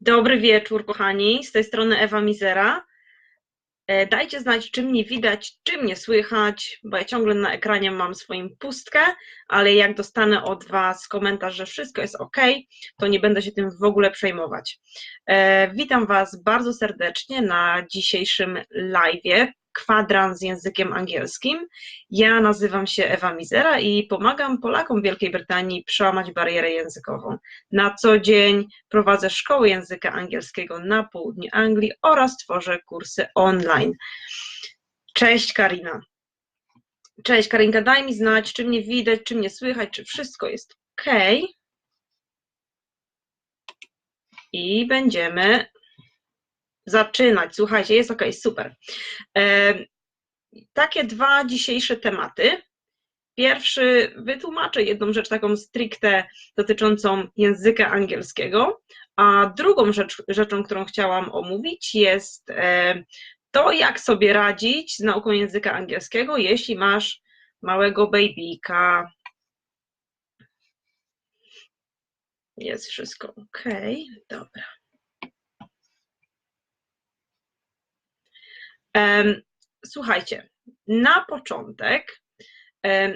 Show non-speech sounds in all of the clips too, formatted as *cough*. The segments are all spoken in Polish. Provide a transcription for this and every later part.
Dobry wieczór, kochani. Z tej strony Ewa Mizera. E, dajcie znać, czy mnie widać, czy mnie słychać, bo ja ciągle na ekranie mam swoją pustkę, ale jak dostanę od Was komentarz, że wszystko jest ok, to nie będę się tym w ogóle przejmować. E, witam Was bardzo serdecznie na dzisiejszym live kwadrans z językiem angielskim. Ja nazywam się Ewa Mizera i pomagam Polakom w Wielkiej Brytanii przełamać barierę językową. Na co dzień prowadzę szkoły języka angielskiego na południu Anglii oraz tworzę kursy online. Cześć Karina. Cześć Karinka, daj mi znać, czy mnie widać, czy mnie słychać, czy wszystko jest ok. I będziemy zaczynać. Słuchajcie, jest ok, super. Takie dwa dzisiejsze tematy. Pierwszy wytłumaczę jedną rzecz taką stricte dotyczącą języka angielskiego, a drugą rzecz, rzeczą, którą chciałam omówić jest to, jak sobie radzić z nauką języka angielskiego, jeśli masz małego babyka. Jest wszystko ok, dobra. Słuchajcie, na początek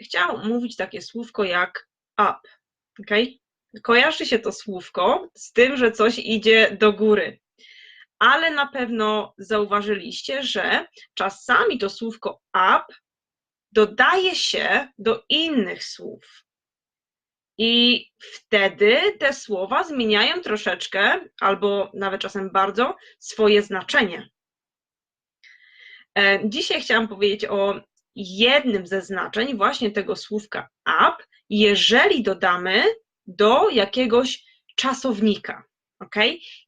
chciałam mówić takie słówko jak up. Okay? Kojarzy się to słówko z tym, że coś idzie do góry. Ale na pewno zauważyliście, że czasami to słówko up dodaje się do innych słów. I wtedy te słowa zmieniają troszeczkę, albo nawet czasem bardzo, swoje znaczenie. E, dzisiaj chciałam powiedzieć o jednym ze znaczeń właśnie tego słówka up, jeżeli dodamy do jakiegoś czasownika. ok?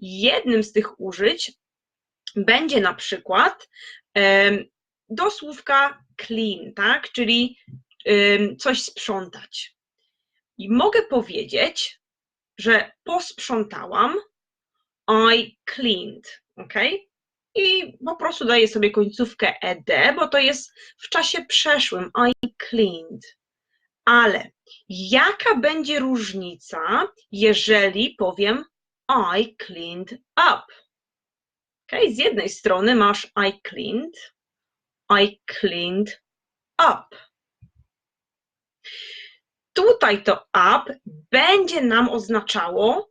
Jednym z tych użyć będzie na przykład do słówka clean, tak? czyli coś sprzątać. I mogę powiedzieć, że posprzątałam, I cleaned, ok? I po prostu daję sobie końcówkę ed, bo to jest w czasie przeszłym I cleaned. Ale jaka będzie różnica, jeżeli powiem I cleaned up? Okay? Z jednej strony masz I cleaned, I cleaned up. Tutaj to up będzie nam oznaczało,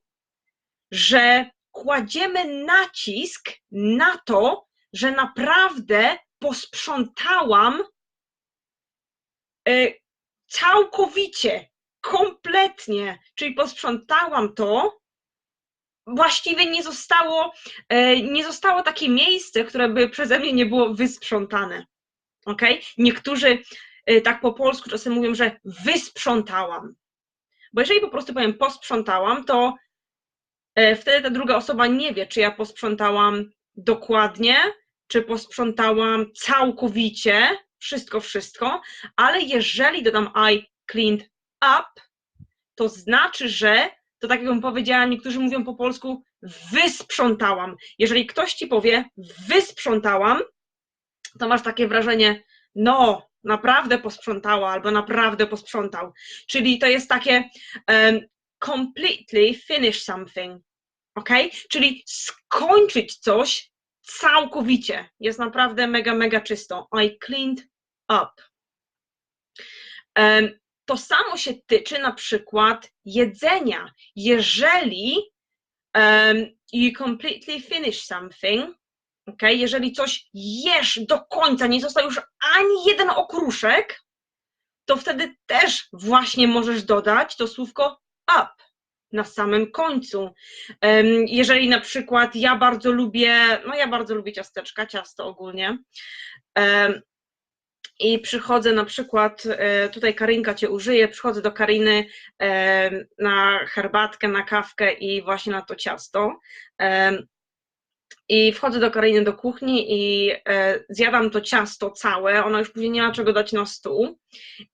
że kładziemy nacisk na to, że naprawdę posprzątałam e, całkowicie, kompletnie, czyli posprzątałam to, właściwie nie zostało, e, nie zostało takie miejsce, które by przeze mnie nie było wysprzątane. Ok? Niektórzy e, tak po polsku czasem mówią, że wysprzątałam. Bo jeżeli po prostu powiem posprzątałam, to wtedy ta druga osoba nie wie, czy ja posprzątałam dokładnie, czy posprzątałam całkowicie, wszystko, wszystko, ale jeżeli dodam I cleaned up, to znaczy, że to tak jakbym powiedziała, niektórzy mówią po polsku wysprzątałam. Jeżeli ktoś ci powie wysprzątałam, to masz takie wrażenie, no, naprawdę posprzątała albo naprawdę posprzątał. Czyli to jest takie um, completely finish something ok? Czyli skończyć coś całkowicie. Jest naprawdę mega, mega czysto. I cleaned up. To samo się tyczy na przykład jedzenia. Jeżeli um, you completely finish something, ok? Jeżeli coś jesz do końca, nie został już ani jeden okruszek, to wtedy też właśnie możesz dodać to słówko up na samym końcu. Jeżeli na przykład ja bardzo lubię, no ja bardzo lubię ciasteczka, ciasto ogólnie, i przychodzę na przykład, e, tutaj Karinka Cię użyje, przychodzę do Kariny na herbatkę, na kawkę i właśnie na to ciasto. I wchodzę do Kariny do kuchni i e, zjadam to ciasto całe, ona już później nie ma czego dać na stół.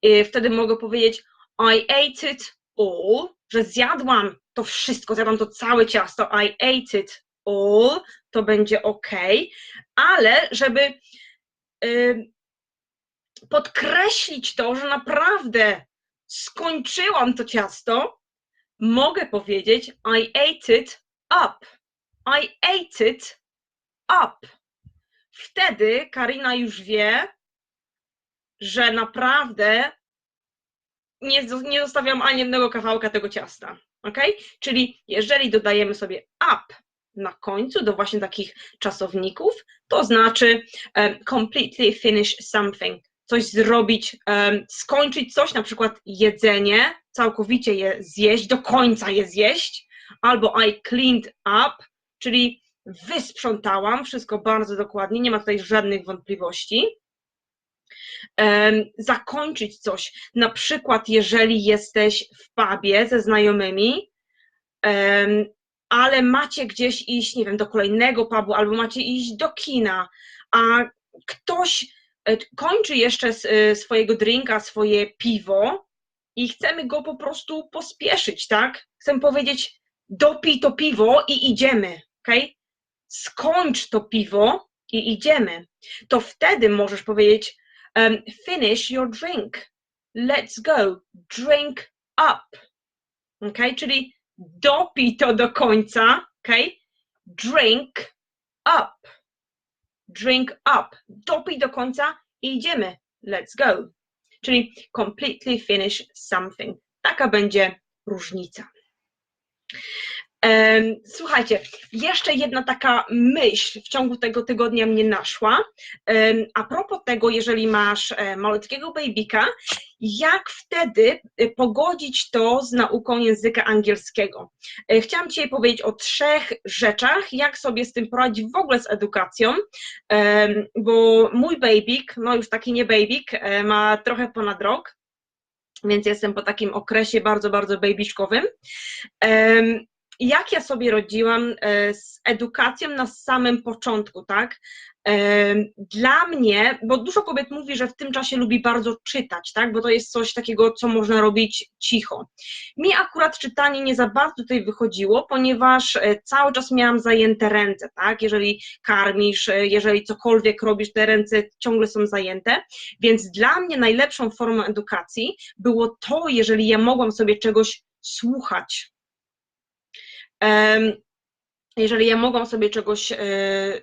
I wtedy mogę powiedzieć I ate it all, że zjadłam to wszystko, zjadłam to całe ciasto, I ate it all, to będzie ok, ale żeby y, podkreślić to, że naprawdę skończyłam to ciasto, mogę powiedzieć I ate it up. I ate it up. Wtedy Karina już wie, że naprawdę nie, nie zostawiam ani jednego kawałka tego ciasta. Ok? Czyli jeżeli dodajemy sobie up na końcu do właśnie takich czasowników, to znaczy um, completely finish something, coś zrobić, um, skończyć coś, na przykład jedzenie, całkowicie je zjeść, do końca je zjeść, albo I cleaned up, czyli wysprzątałam, wszystko bardzo dokładnie, nie ma tutaj żadnych wątpliwości. Zakończyć coś, na przykład jeżeli jesteś w pubie ze znajomymi, ale macie gdzieś iść, nie wiem, do kolejnego pubu, albo macie iść do kina, a ktoś e, kończy jeszcze e, swojego drinka, swoje piwo i chcemy go po prostu pospieszyć, tak? Chcemy powiedzieć, dopij to piwo i idziemy, ok? Skończ to piwo i idziemy. To wtedy możesz powiedzieć, um, finish your drink. Let's go. Drink up. Ok? Czyli dopij to do końca, ok? Drink up. Drink up. Dopij do końca i idziemy. Let's go. Czyli completely finish something. Taka będzie różnica. Słuchajcie, jeszcze jedna taka myśl w ciągu tego tygodnia mnie naszła. A propos tego, jeżeli masz e, malutkiego babyka, jak wtedy e, pogodzić to z nauką języka angielskiego? E, chciałam Ci powiedzieć o trzech rzeczach, jak sobie z tym poradzić w ogóle z edukacją, bo mój babyk, no już taki nie babyk, ma trochę ponad rok, więc jestem po takim okresie bardzo, bardzo babyszkowym jak ja sobie rodziłam e, z edukacją na samym początku, tak? E, dla mnie, bo dużo kobiet mówi, że w tym czasie lubi bardzo czytać, tak? Bo to jest coś takiego, co można robić cicho. Mi akurat czytanie nie za bardzo tutaj wychodziło, ponieważ e, cały czas miałam zajęte ręce, tak? Jeżeli karmisz, jeżeli cokolwiek robisz, te ręce ciągle są zajęte, więc dla mnie najlepszą formą edukacji było to, jeżeli ja mogłam sobie czegoś słuchać, jeżeli ja mogłam sobie czegoś e,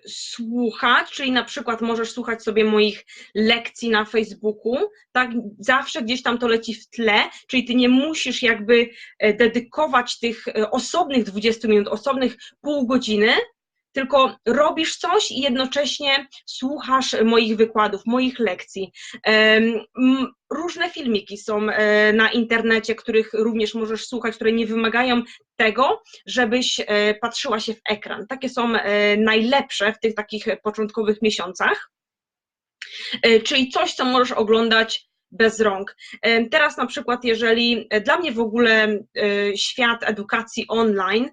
słuchać, czyli na przykład możesz słuchać sobie moich lekcji na Facebooku, tak, zawsze gdzieś tam to leci w tle, czyli ty nie musisz jakby e, dedykować tych e, osobnych 20 minut, osobnych pół godziny, tylko robisz coś i jednocześnie słuchasz moich wykładów, moich lekcji. Różne filmiki są e, na internecie, których również możesz słuchać, które nie wymagają tego, żebyś e, patrzyła się w ekran. Takie są e, najlepsze w tych takich początkowych miesiącach. Czyli coś, co możesz oglądać bez rąk. Teraz na przykład, jeżeli dla mnie w ogóle świat edukacji online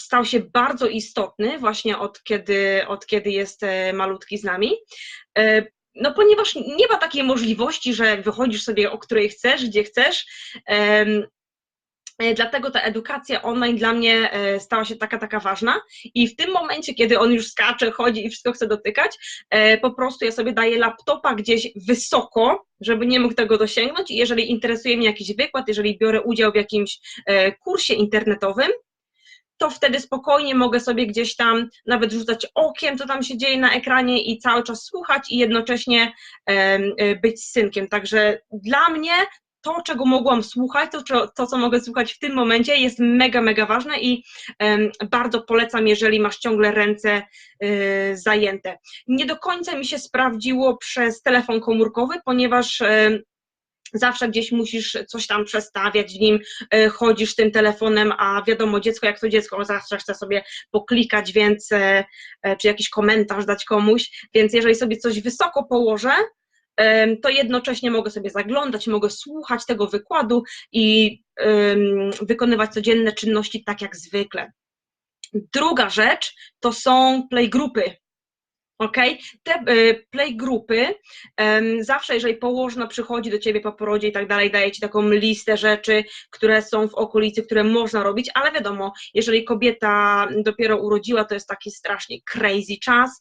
stał się bardzo istotny właśnie od kiedy, od kiedy jest e, malutki z nami. E, no ponieważ nie ma takiej możliwości, że wychodzisz sobie o której chcesz, gdzie chcesz. E, dlatego ta edukacja online dla mnie stała się taka, taka ważna i w tym momencie, kiedy on już skacze, chodzi i wszystko chce dotykać, po prostu ja sobie daję laptopa gdzieś wysoko, żeby nie mógł tego dosięgnąć i jeżeli interesuje mnie jakiś wykład, jeżeli biorę udział w jakimś kursie internetowym, to wtedy spokojnie mogę sobie gdzieś tam nawet rzucać okiem, co tam się dzieje na ekranie i cały czas słuchać i jednocześnie e, być synkiem. Także dla mnie to, czego mogłam słuchać, to, to, co mogę słuchać w tym momencie, jest mega, mega ważne i bardzo polecam, jeżeli masz ciągle ręce y, zajęte. Nie do końca mi się sprawdziło przez telefon komórkowy, ponieważ zawsze gdzieś musisz coś tam przestawiać w nim, e, chodzisz tym telefonem, a wiadomo, dziecko jak to dziecko, zawsze chce sobie poklikać, więc, e, czy jakiś komentarz dać komuś, więc jeżeli sobie coś wysoko położę, to jednocześnie mogę sobie zaglądać, mogę słuchać tego wykładu i wykonywać codzienne czynności tak jak zwykle. Druga rzecz to są playgrupy. Ok? Te y, playgrupy, zawsze jeżeli położna przychodzi do ciebie po porodzie i tak dalej, daje ci taką listę rzeczy, które są w okolicy, które można robić, ale wiadomo, jeżeli kobieta dopiero urodziła, to jest taki strasznie crazy czas.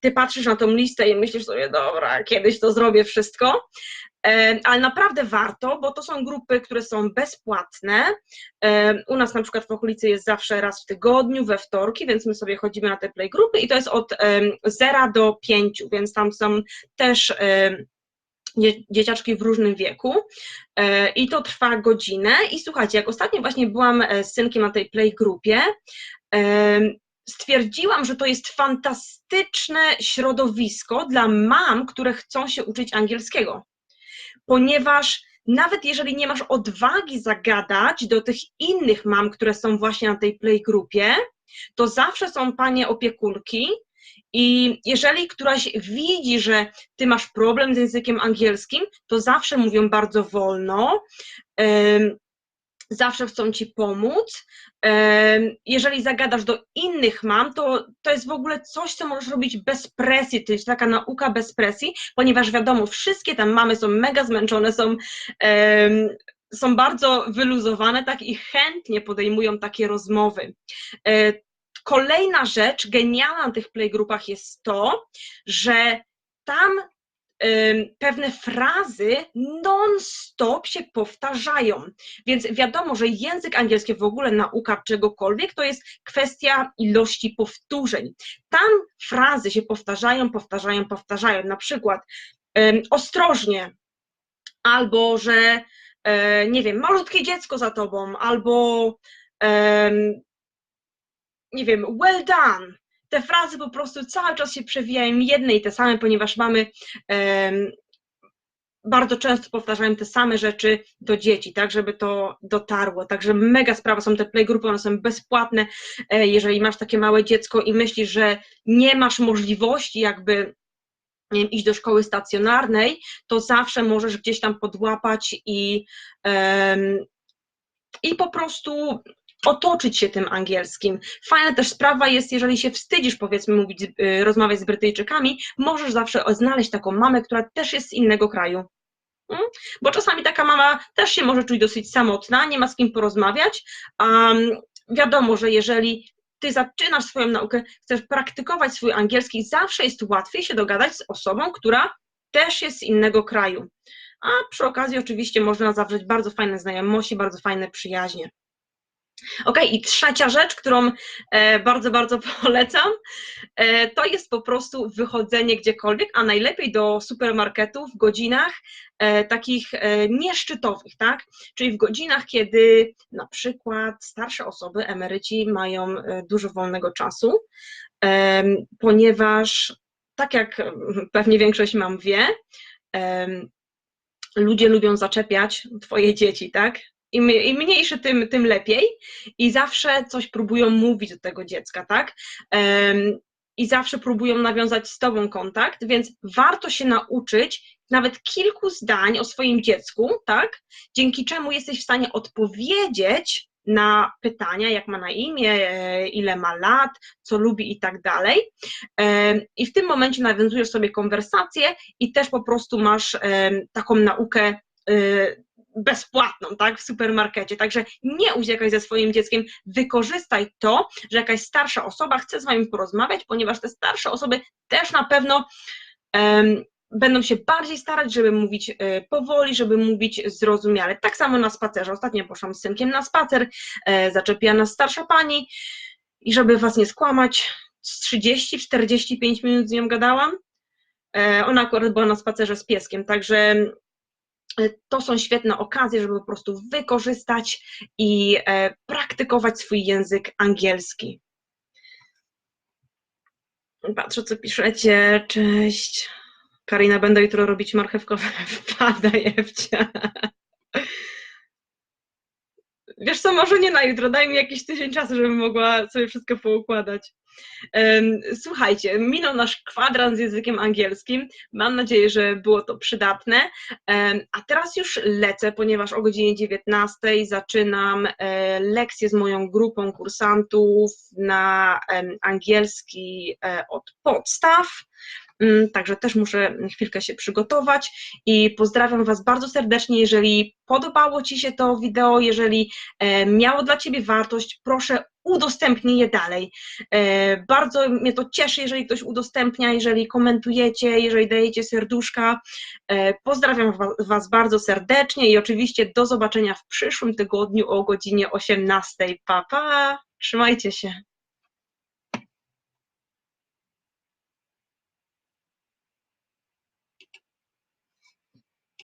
Ty patrzysz na tą listę i myślisz sobie, dobra, kiedyś to zrobię wszystko. Ale naprawdę warto, bo to są grupy, które są bezpłatne. U nas na przykład w okolicy jest zawsze raz w tygodniu, we wtorki, więc my sobie chodzimy na te grupy i to jest od 0 do 5, więc tam są też dzieciaczki w różnym wieku. E, i to trwa godzinę. I słuchajcie, jak ostatnio właśnie byłam e, z synkiem na tej playgrupie, stwierdziłam, że to jest fantastyczne środowisko dla mam, które chcą się uczyć angielskiego, ponieważ nawet jeżeli nie masz odwagi zagadać do tych innych mam, które są właśnie na tej playgrupie, to zawsze są panie opiekunki, i jeżeli któraś widzi, że ty masz problem z językiem angielskim, to zawsze mówią bardzo wolno, zawsze chcą ci pomóc. Jeżeli zagadasz do innych mam, to to jest w ogóle coś, co możesz robić bez presji, to jest taka nauka bez presji, ponieważ wiadomo, wszystkie tam mamy są mega zmęczone, są są bardzo wyluzowane, tak i chętnie podejmują takie rozmowy. E, Kolejna rzecz genialna na tych playgrupach jest to, że tam pewne frazy non-stop się powtarzają. Więc wiadomo, że język angielski, w ogóle nauka czegokolwiek, to jest kwestia ilości powtórzeń. Tam frazy się powtarzają, powtarzają, powtarzają. Na przykład ostrożnie, albo że e, nie wiem, malutkie dziecko za tobą, albo nie wiem, well done. Te frazy po prostu cały czas się przewijają jedne i te same, ponieważ mamy um, bardzo często powtarzają te same rzeczy do dzieci, tak, żeby to dotarło. Także mega sprawa są te playgrupy, one są bezpłatne. E, jeżeli masz takie małe dziecko i myślisz, że nie masz możliwości jakby wiem, iść do szkoły stacjonarnej, to zawsze możesz gdzieś tam podłapać i, um, i po prostu otoczyć się tym angielskim. Fajna też sprawa jest, jeżeli się wstydzisz, powiedzmy, mówić, y, rozmawiać z Brytyjczykami, możesz zawsze znaleźć taką mamę, która też jest z innego kraju. Hmm? Bo czasami taka mama też się może czuć dosyć samotna, nie ma z kim porozmawiać. Um, wiadomo, że jeżeli ty zaczynasz swoją naukę, chcesz praktykować swój angielski, zawsze jest łatwiej się dogadać z osobą, która też jest z innego kraju. A przy okazji oczywiście można zawrzeć bardzo fajne znajomości, bardzo fajne przyjaźnie. Ok, i trzecia rzecz, którą e, bardzo, bardzo *laughs* polecam, e, to jest po prostu wychodzenie gdziekolwiek, a najlepiej do supermarketu w godzinach e, takich nieszczytowych, tak? Czyli w godzinach, kiedy na przykład starsze osoby, emeryci mają dużo wolnego czasu, ponieważ tak jak pewnie większość mam wie, ludzie lubią zaczepiać twoje dzieci, tak? Im, im mniejszy, tym, tym lepiej i zawsze coś próbują mówić do tego dziecka, tak? Um, i zawsze próbują nawiązać z Tobą kontakt, więc warto się nauczyć nawet kilku zdań o swoim dziecku, tak? Dzięki czemu jesteś w stanie odpowiedzieć na pytania, jak ma na imię, ile ma lat, co lubi i tak dalej. I w tym momencie nawiązujesz sobie konwersację i też po prostu masz taką naukę e, bezpłatną, tak, w supermarkecie. Także nie uciekaj ze swoim dzieckiem, wykorzystaj to, że jakaś starsza osoba chce z wami porozmawiać, ponieważ te starsze osoby też na pewno um, będą się bardziej starać, żeby mówić y, powoli, żeby mówić zrozumiale. Tak samo na spacerze. Ostatnio poszłam z synkiem na spacer, e, zaczepiła nas starsza pani i żeby was nie skłamać, 30-45 minut z nią gadałam. E, ona akurat była na spacerze z pieskiem, także E, to są świetne okazje, żeby po prostu wykorzystać i e, praktykować swój język angielski. Patrzę, co piszecie. Cześć. Karina, będę jutro robić marchewkowe *laughs* wpada, Jewcia. Wiesz co, może nie na jutro, daj mi jakiś tydzień czasu, żebym mogła sobie wszystko poukładać. Słuchajcie, minął nasz kwadrans z językiem angielskim. Mam nadzieję, że było to przydatne. A teraz już lecę, ponieważ o godzinie 19 zaczynam e, lekcję z moją grupą kursantów na angielski e, od podstaw. Mm, także też muszę chwilkę się przygotować i pozdrawiam Was bardzo serdecznie. Jeżeli podobało Ci się to wideo, jeżeli e, miało dla Ciebie wartość, proszę udostępnij je dalej. E, bardzo mnie to cieszy, jeżeli ktoś udostępnia, jeżeli komentujecie, jeżeli dajecie serduszka. E, pozdrawiam Was bardzo serdecznie i oczywiście do zobaczenia w przyszłym tygodniu o godzinie 18. Pa, pa! Trzymajcie się.